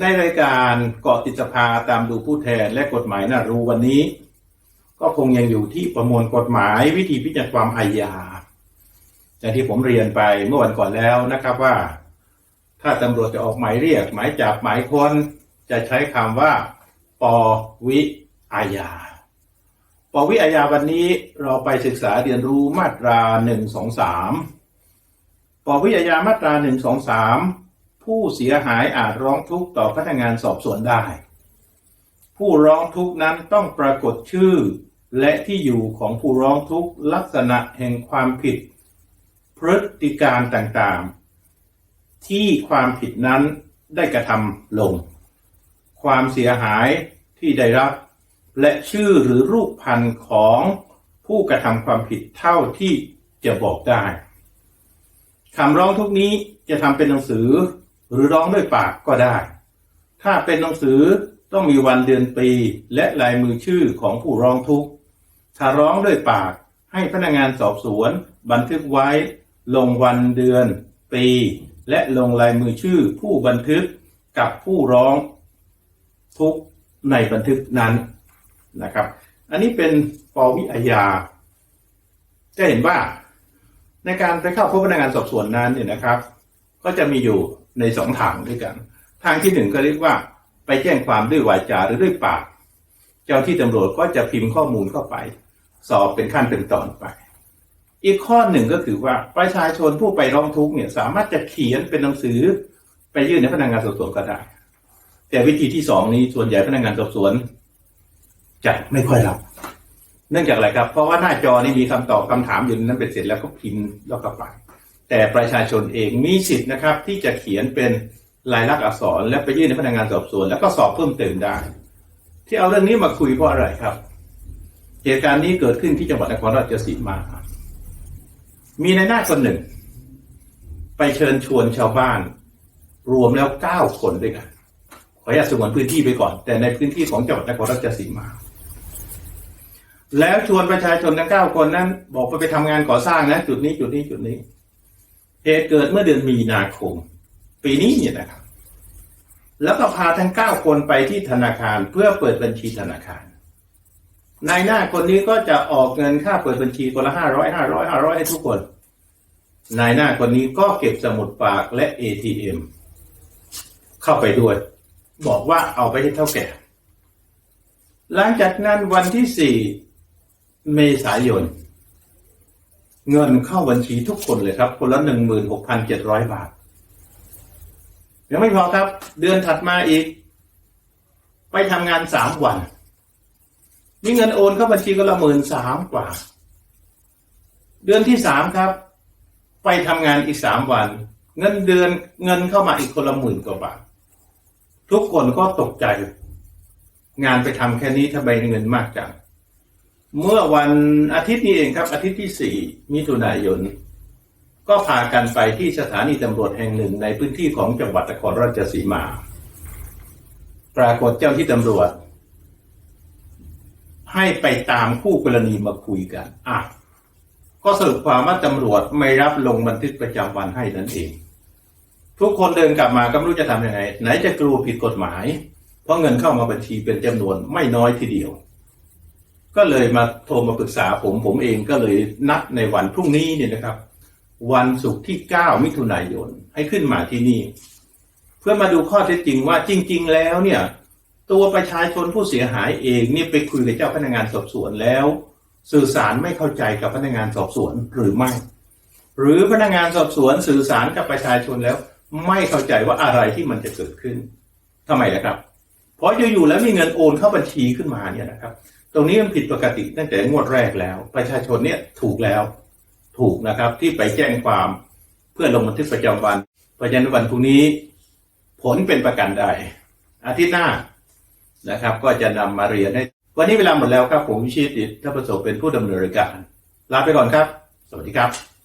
ในรายการเกาะติดสภาตามดูผู้แทนและกฎหมายน่ารู้วันนี้ ก็คงยังอยู่ที่ประมวลกฎหมายวิธีพิจารณาความอาญาอย่างที่ผมเรียนไปเมื่อวันก่อนแล้วนะครับว่า ถ้าตำรวจจะออกหมายเรียก หมายจับหมายค้นจะใช้คำว่า ปวิอาญาปวิอาญาวันนี้เราไปศึกษาเรียนรู้มาตราหนึ่งสองสามปวิอาญามาตราหนึ่งสองสาม ผู้เสียหายอาจร้องทุกข์ต่อพนักงานสอบสวนได้ ผู้ร้องทุกข์นั้นต้องปรากฏชื่อ และที่อยู่ของผู้ร้องทุกข์ลักษณะแห่งความผิด พฤติการต่างๆ ที่ความผิดนั้นได้กระทำลง ความเสียหายที่ได้รับ และชื่อหรือรูปพันธ์ของผู้กระทำความผิดเท่าที่จะบอกได้คำร้องทุกนี้จะทำเป็นหนังสือ หรือร้องด้วยปากก็ได้ ถ้าเป็นหนังสือต้องมีวันเดือนปีและลายมือชื่อของผู้ร้องทุกข์ ถ้าร้องด้วยปากให้พนักงานสอบสวน บันทึกไว้ ลงวันเดือน ปี และลงลายมือชื่อผู้บันทึกกับผู้ร้องทุกข์ในบันทึกนั้นนะครับ อันนี้เป็นปวิอาญา จะเห็นว่าในการไปเข้าพบพนักงานสอบสวนนั้นเนี่ยนะครับ ก็จะมีอยู่ ในสองทางด้วยกัน ทางที่หนึ่งก็เรียกว่า ไปแจ้งความด้วยวาจาหรือด้วยปาก เจ้าที่ตำรวจก็จะพิมพ์ข้อมูลเข้าไป สอบเป็นขั้นเป็นตอนไป อีกข้อหนึ่งก็คือว่าประชาชนผู้ไปร้องทุกข์เนี่ยสามารถจะเขียนเป็นหนังสือ ไปยื่นในพนักงานสอบสวนก็ได้ แต่วิธีที่สองนี้ส่วนใหญ่พนักงานสอบสวนจะไม่ค่อยรับ เนื่องจากอะไรครับ เพราะว่าหน้าจอนี่มีคำตอบคำถามอยู่นนั้นเป็นเสร็จแล้วก็พิมพ์แล้วก็ไป แต่ประชาชนเองมีสิทธิ์นะครับ ที่จะเขียนเป็นลายลักษณ์อักษร และไปยื่นในพนักงานสอบสวน แล้วก็สอบเพิ่มเติมได้ ที่เอาเรื่องนี้มาคุยเพราะอะไรครับ เหตุการณ์นี้เกิดขึ้นที่จังหวัดนครราชสีมา มีนายหน้าคนหนึ่ง ไปเชิญชวนชาวบ้าน รวมแล้วเก้าคนด้วยกันขออนุญาตสงวนพื้นที่ไปก่อน แต่ในพื้นที่ของจังหวัดนครราชสีมาแล้วชวนประชาชนทั้งเก้าคนนั้น บอกไปไปทำงานก่อสร้างนะ จุดนี้จุดนี้จุดนี้ เหตุเกิดเมื่อเดือนมีนาคม ปีนี้เนี่ยนะครับ แล้วก็พาทั้งเก้าคนไปที่ธนาคารเพื่อเปิดบัญชีธนาคารนายหน้าคนนี้ก็จะออกเงินค่าเปิดบัญชีคนละห้าร้อยห้าร้อยห้าร้อยให้ทุกคน นายหน้าคนนี้ก็เก็บสมุดฝากและ ATM เข้าไปด้วย บอกว่าเอาไปให้เท่าแก่ หลังจากนั้นวันที่สี่เมษายน เงินเข้าบัญชีทุกคนเลยครับ คนละหนึ่งหมื่นหกพันเจ็ดร้อยบาท ยังไม่พอครับ เดือนถัดมาอีก ไปทำงานสามวัน มีเงินโอนเข้าบัญชีก็ละหมื่นสามกว่า เดือนที่สามครับ ไปทำงานอีกสามวัน เงินเดือนเงินเข้ามาอีกคนละหมื่นกว่าบาท ทุกคนก็ตกใจ งานไปทำแค่นี้ทำไมเงินมากจัง เมื่อวันอาทิตย์นี้เองครับ อาทิตย์ที่สี่มิถุนายน ก็พากันไปที่สถานีตำรวจแห่งหนึ่งในพื้นที่ของจังหวัดนครราชสีมา ปรากฏเจ้าที่ตำรวจ ให้ไปตามคู่กรณีมาคุยกันอะก็สรุปความว่าตำรวจไม่รับลงบันทึกประจำวันให้นั่นเอง ทุกคนเดินกลับมาก็ไม่รู้จะทำยังไง ไหนจะกลัวผิดกฎหมาย เพราะเงินเข้ามาบัญชีเป็นจำนวนไม่น้อยทีเดียว ก็เลยมาโทรมาปรึกษาผมผมเองก็เลยนัดในวันพรุ่งนี้เนี่ยนะครับ วันศุกร์ที่ 9 มิถุนายนให้ขึ้นมาที่นี่ เพื่อมาดูข้อเท็จจริงว่าจริง ๆ แล้วเนี่ย ตัวประชาชนผู้เสียหายเองเนี่ยไปคุยกับเจ้าพนักงานสอบสวนแล้ว สื่อสารไม่เข้าใจกับพนักงานสอบสวนหรือไม่ หรือพนักงานสอบสวนสื่อสารกับประชาชนแล้ว ไม่เข้าใจว่าอะไรที่มันจะเกิดขึ้นทำไมล่ะครับ เพราะอยู่ๆแล้วมีเงินโอนเข้าบัญชีขึ้นมาเนี่ยนะครับ ตรงนี้มันผิดปกติตั้งแต่งวดแรกแล้ว ประชาชนเนี่ยถูกแล้ว ถูกนะครับที่ไปแจ้งความเพื่อลงบันทึกประจำวันประจำวันพรุ่งนี้ ผลเป็นประกันได้อาทิตย์หน้านะครับ ก็จะนำมาเรียนให้วันนี้เวลาหมดแล้วครับผมวิชิตถ้าประสบเป็นผู้ดำเนินรายการลาไปก่อนครับ สวัสดีครับ